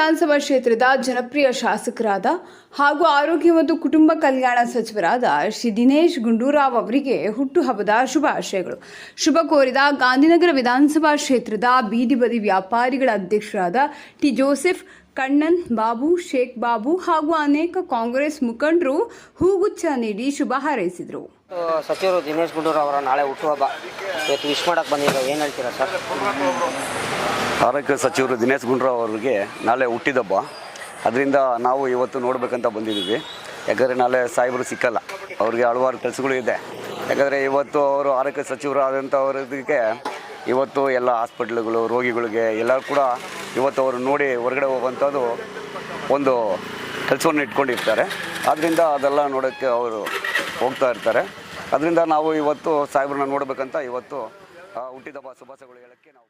ವಿಧಾನಸಭಾ ಕ್ಷೇತ್ರದ ಜನಪ್ರಿಯ ಶಾಸಕರಾದ ಹಾಗೂ ಆರೋಗ್ಯ ಮತ್ತು ಕುಟುಂಬ ಕಲ್ಯಾಣ ಸಚಿವರಾದ ಶ್ರೀ ದಿನೇಶ್ ಗುಂಡೂರಾವ್ ಅವರಿಗೆ ಹುಟ್ಟುಹಬ್ಬದ ಶುಭಾಶಯಗಳು. ಶುಭ ಕೋರಿದ ಗಾಂಧಿನಗರ ವಿಧಾನಸಭಾ ಕ್ಷೇತ್ರದ ಬೀದಿ ಬದಿ ವ್ಯಾಪಾರಿಗಳ ಅಧ್ಯಕ್ಷರಾದ ಟಿ ಜೋಸೆಫ್ ಕಣ್ಣನ್ ಬಾಬು ಶೇಖ್ ಬಾಬು ಹಾಗೂ ಅನೇಕ ಕಾಂಗ್ರೆಸ್ ಮುಖಂಡರು ಹೂಗುಚ್ಛ ನೀಡಿ ಶುಭ ಹಾರೈಸಿದರು. ಸಚಿವರು ದಿನೇಶ್ ಗುಂಡೂರು ಅವರ ನಾಳೆ ಹುಟ್ಟುಹಬ್ಬ. ಇವತ್ತು ವಿಶ್ ಮಾಡಕ್ಕೆ ಬಂದಿರೋ ಏನು ಹೇಳ್ತೀರಾ ಸರ್? ಆರೋಗ್ಯ ಸಚಿವರು ದಿನೇಶ್ ಗುಂಡೂರಾವ್ ಅವರಿಗೆ ನಾಳೆ ಹುಟ್ಟಿದಬ್ಬ. ಅದರಿಂದ ನಾವು ಇವತ್ತು ನೋಡಬೇಕಂತ ಬಂದಿದ್ದೀವಿ. ಯಾಕಂದರೆ ನಾಳೆ ಸಾಹೇಬರು ಸಿಕ್ಕಲ್ಲ. ಅವ್ರಿಗೆ ಹಲವಾರು ಕೆಲಸಗಳು ಇದೆ. ಯಾಕಂದರೆ ಇವತ್ತು ಅವರು ಆರೋಗ್ಯ ಸಚಿವರು ಆದಂಥವ್ರಿಗೆ ಇವತ್ತು ಎಲ್ಲ ಹಾಸ್ಪಿಟ್ಲ್ಗಳು, ರೋಗಿಗಳಿಗೆ ಎಲ್ಲ ಕೂಡ ಇವತ್ತು ಅವರು ನೋಡಿ ಹೊರಗಡೆ ಹೋಗುವಂಥದ್ದು ಒಂದು ಕೆಲಸವನ್ನು ಇಟ್ಕೊಂಡಿರ್ತಾರೆ. ಆದ್ದರಿಂದ ಅದೆಲ್ಲ ನೋಡೋಕ್ಕೆ ಅವರು ಹೋಗ್ತಾ ಇರ್ತಾರೆ. ಅದರಿಂದ ನಾವು ಇವತ್ತು ಸಾಹೇಬ್ರನ್ನ ನೋಡಬೇಕಂತ ಇವತ್ತು ಹುಟ್ಟಿದ ಶುಭಾಶಯಗಳು ಹೇಳೋಕ್ಕೆ ನಾವು